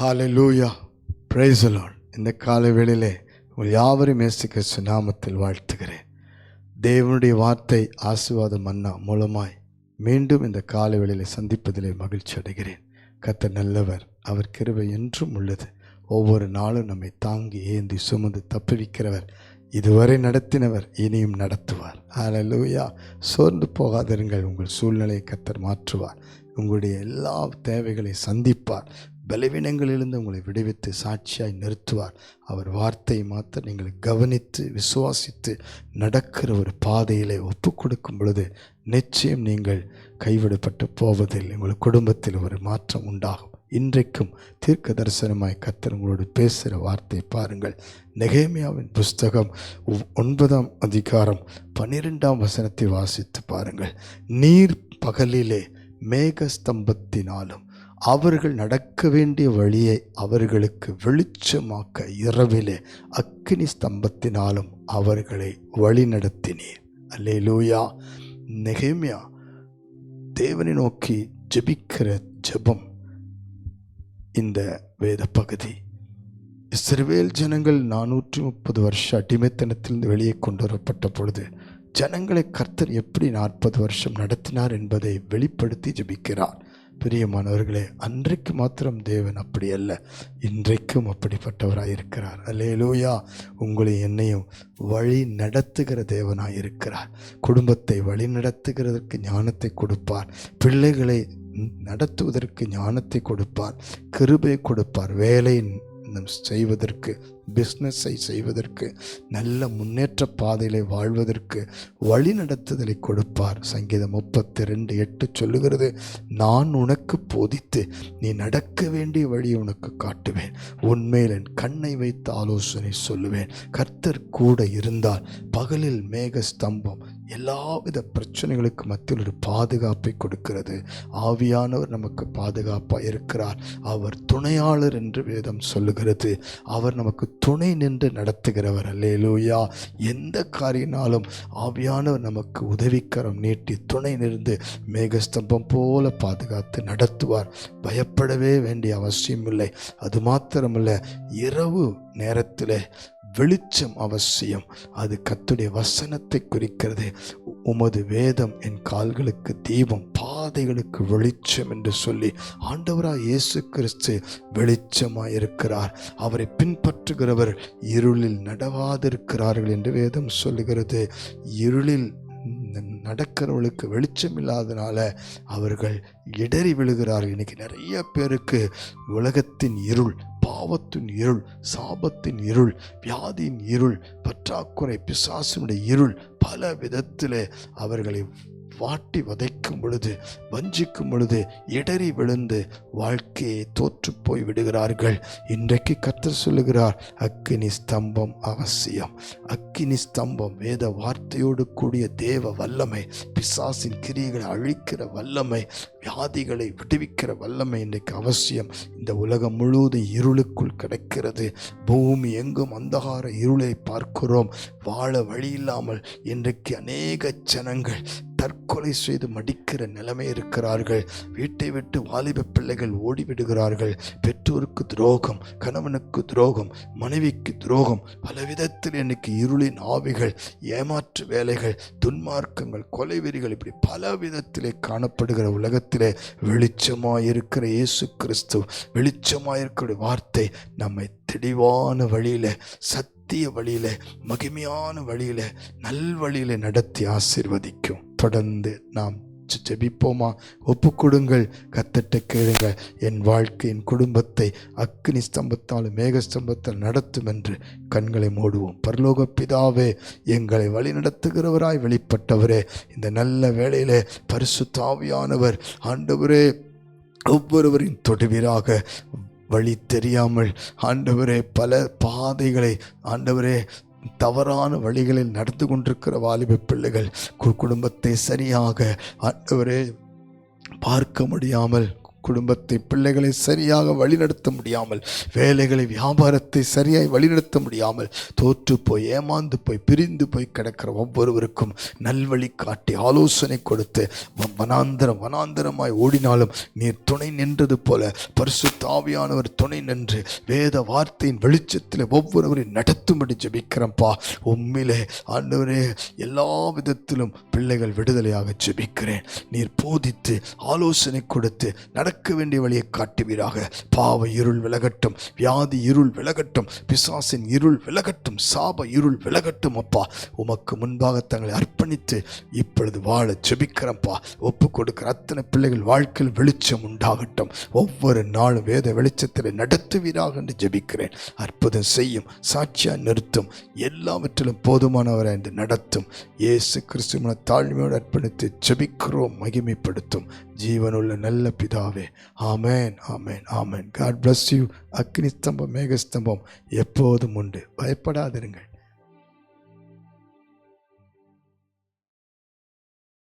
ஹalleluya லூயா the இந்த காலை வேளையிலே உங்கள் யாவரும் இயேசு கிறிஸ்து வாழ்த்துகிறேன். தேவனுடைய வார்த்தை ஆசீர்வாத மன்னா மூலமாய் மீண்டும் இந்த காலை வேளையிலே சந்திப்பதிலே மகிழ்ச்சி அடைகிறேன். கத்த நல்லவர் அவர் கிருவை என்றும் உள்ளது. ஒவ்வொரு நாளும் நம்மை தாங்கி ஏந்தி சுமந்து தப்புவிக்கிறவர் இதுவரை நடத்தினவர் இனியும் நடத்துவார். லூயா சோர்ந்து போகாதிருங்கள் உங்கள் சூழ்நிலையை கத்தர் மாற்றுவார். உங்களுடைய எல்லா தேவைகளை சந்திப்பார். பலவீனங்களிலிருந்து உங்களை விடுவித்து சாட்சியாய் நிறுத்துவார். அவர் வார்த்தையை மாத்திர நீங்கள் கவனித்து விசுவாசித்து நடக்கிற ஒரு பாதையிலே ஒப்பு கொடுக்கும் பொழுது நிச்சயம் நீங்கள் கைவிடப்பட்டு போவதில் உங்கள் குடும்பத்தில் ஒரு மாற்றம் உண்டாகும். இன்றைக்கும் தீர்க்க தரிசனமாய் கத்தர் உங்களோடு பேசுகிற வார்த்தை பாருங்கள். நெகேமியாவின் புஸ்தகம் ஒன்பதாம் அதிகாரம் பன்னிரெண்டாம் வசனத்தை வாசித்து பாருங்கள். நீர் பகலிலே மேகஸ்தம்பத்தினாலும் அவர்கள் நடக்க வேண்டிய வழியை அவர்களுக்கு வெளிச்சமாக்க இரவிலே அக்கினி ஸ்தம்பத்தினாலும் அவர்களை வழிநடத்தினீர். அல்லேலூயா. நெகேமியா தேவனை நோக்கி ஜெபிக்கிற ஜெபம் இந்த வேத பகுதி இஸ்ரவேல் ஜனங்கள் நானூற்றி முப்பது வருஷ அடிமைத்தனத்திலிருந்து வெளியே கொண்டு வரப்பட்ட பொழுது ஜனங்களை கர்த்தர் எப்படி நாற்பது வருஷம் நடத்தினார் என்பதை வெளிப்படுத்தி ஜெபிக்கிறார். பிரியமானவர்களே அன்றைக்கு மாத்திரம் தேவன் அப்படி அல்ல. இன்றைக்கும் அப்படிப்பட்டவராக இருக்கிறார். அல்லேலூயா. உங்களை என்னையும் வழி நடத்துகிற தேவனாக இருக்கிறார். குடும்பத்தை வழி நடத்துகிறதற்கு ஞானத்தை கொடுப்பார். பிள்ளைகளை நடத்துவதற்கு ஞானத்தை கொடுப்பார். கிருபை கொடுப்பார். வேலை செய்வதற்கு பிஸ்னஸை செய்வதற்கு நல்ல முன்னேற்ற பாதையிலே வாழ்வதற்கு வழி நடத்துதலை கொடுப்பார். சங்கீதம் முப்பத்தி ரெண்டு எட்டு சொல்லுகிறது நான் உனக்கு போதித்து நீ நடக்க வேண்டிய வழியை உனக்கு காட்டுவேன். உன்மேல் என் கண்ணை வைத்து ஆலோசனை சொல்லுவேன். கர்த்தர் கூட இருந்தால் பகலில் மேக ஸ்தம்பம் எல்லாவித பிரச்சனைகளுக்கு மத்தியில் ஒரு பாதுகாப்பை கொடுக்கிறது. ஆவியானவர் நமக்கு பாதுகாப்பாக இருக்கிறார். அவர் துணையாளர் என்று வேதம் சொல்லுகிறது. அவர் நமக்கு துணை நின்று நடத்துகிறவர். அல்லேலூயா. எந்த காரியனாலும் ஆவியானவர் நமக்கு உதவிக்கரம் நீட்டி துணை நின்று மேகஸ்தம்பம் போல பாதுகாத்து நடத்துவார். பயப்படவே வேண்டிய அவசியம் இல்லை அது மாத்திரமல்ல இரவு நேரத்தில் வெளிச்சம் அவசியம். அது கத்துடைய வசனத்தை குறிக்கிறது. உமது வேதம் என் கால்களுக்கு தீபம் பாதைகளுக்கு வெளிச்சம் என்று சொல்லி ஆண்டவராக இயேசு கிறிஸ்து வெளிச்சமாக இருக்கிறார். அவரை பின்பற்றுகிறவர் இருளில் நடவாதிருக்கிறார்கள் என்று வேதம் சொல்லுகிறது. இருளில் நடக்கிறவர்களுக்கு வெளிச்சம் இல்லாதனால அவர்கள் இடறி விழுகிறார்கள். இன்னைக்கு நிறைய பேருக்கு உலகத்தின் இருள் பாவத்தின் இருள் சாபத்தின் இருள் வியாதியின் இருள் பற்றாக்குறை பிசாசினுடைய இருள் பல விதத்தில் அவர்களை வாட்டி வதைக்கும் பொழுது வஞ்சிக்கும் பொழுது இடறி விழுந்து வாழ்க்கையை தோற்று போய் விடுகிறார்கள். இன்றைக்கு கர்த்தர் சொல்லுகிறார் அக்கினி ஸ்தம்பம் அவசியம். அக்கினி ஸ்தம்பம் வேத வார்த்தையோடு கூடிய தேவ வல்லமை பிசாசின் கிரியைகளை அழிக்கிற வல்லமை வியாதிகளை விடுவிக்கிற வல்லமை இன்றைக்கு அவசியம். இந்த உலகம் முழுவதும் இருளுக்குள் கிடக்கிறது. பூமி எங்கும் அந்தகார இருளை பார்க்கிறோம். வாழ வழி இல்லாமல் இன்றைக்கு அநேக ஜனங்கள் தற்கொலை செய்து மடிக்கிற நிலைமை இருக்கிறார்கள். வீட்டை விட்டு வாலிப பிள்ளைகள் ஓடிவிடுகிறார்கள். பெற்றோருக்கு துரோகம் கணவனுக்கு துரோகம் மனைவிக்கு துரோகம் பல விதத்தில் இருளின் ஆவிகள் ஏமாற்று வேலைகள் துன்மார்க்கங்கள் கொலைவெறிகள் இப்படி பல விதத்திலே காணப்படுகிற உலகத்திலே வெளிச்சமாக இருக்கிற இயேசு கிறிஸ்து வெளிச்சமாக இருக்கிற வார்த்தை நம்மை தெளிவான வழியில் சத்திய வழியில் மகிமையான வழியில் நல்வழியில் நடத்தி ஆசீர்வதிக்கும். தொடர்ந்து நாம் ஜெபிப்போமா? ஒப்பு கொடுங்கள் கத்திட்ட கேளுங்க என் வாழ்க்கையின் குடும்பத்தை அக்னி ஸ்தம்பத்தாலும் மேக ஸ்தம்பத்தால் நடத்தும் என்று கண்களை மூடுவோம். பரலோக பிதாவே எங்களை வழிநடத்துகிறவராய் வெளிப்பட்டவரே இந்த நல்ல வேளையிலே பரிசுத்தாவியானவர் ஆண்டவரே ஒவ்வொருவரின் தொடுவீராக வழி தெரியாமல் ஆண்டவரே பல பாதைகளை ஆண்டவரே தவறான வழிகளில் நடந்து கொண்டிருக்கிற வாலிப பிள்ளைகள் கு- குடும்பத்தை சரியாக ஒரு பார்க்க முடியாமல் குடும்பத்தை பிள்ளைகளை சரியாக வழிநடத்த முடியாமல் வேலைகளை வியாபாரத்தை சரியாய் வழிநடத்த முடியாமல் தோற்று போய் ஏமாந்து போய் பிரிந்து போய் கிடக்கிற ஒவ்வொருவருக்கும் நல்வழி காட்டி ஆலோசனை கொடுத்து வனாந்தரம் வனாந்தரமாய் ஓடினாலும் நீர் துணை நின்றது போல பரிசு தாவியானவர் துணை நின்று வேத வார்த்தையின் வெளிச்சத்தில் ஒவ்வொருவரையும் நடத்தும்படி ஜெபிக்கிறேன்ப்பா. உண்மையிலே ஆண்டவரே எல்லா விதத்திலும் பிள்ளைகள் விடுதலையாக ஜெபிக்கிறேன். நீர் போதித்து ஆலோசனை கொடுத்து நடக்க வேண்டிய வழியை காட்டுவீராக. பாவ இருள் விலகட்டும் வியாதி இருள் விலகட்டும் பிசாசின் இருள் விலகட்டும் சாப இருள் விலகட்டும் அப்பா. உமக்கு முன்பாக தங்களை அர்ப்பணித்து இப்பொழுது வாழ ஜெபிக்கிறேன்ப்பா ஒப்பு கொடுக்கிற அத்தனை பிள்ளைகள் வாழ்க்கையில் வெளிச்சம் உண்டாகட்டும். ஒவ்வொரு நாளும் வேத வெளிச்சத்தில் நடத்துவீராக என்று ஜெபிக்கிறேன். அற்புதம் செய்யும் சாட்சியா நிறுத்தும் எல்லாவற்றிலும் போதுமானவரை என்று நடத்தும். இயேசு கிறிஸ்துவன தாழ்மையோடு அர்ப்பணித்து ஜெபிக்கிறோம் மகிமைப்படுத்தும். ஜீவனுள்ள நல்ல பிதாவே. Amen amen amen. God bless you அக்னி ஸ்தம்பம் மேகஸ்தம்பம் எப்போதும் உண்டு. பயப்படாதிருங்கள்.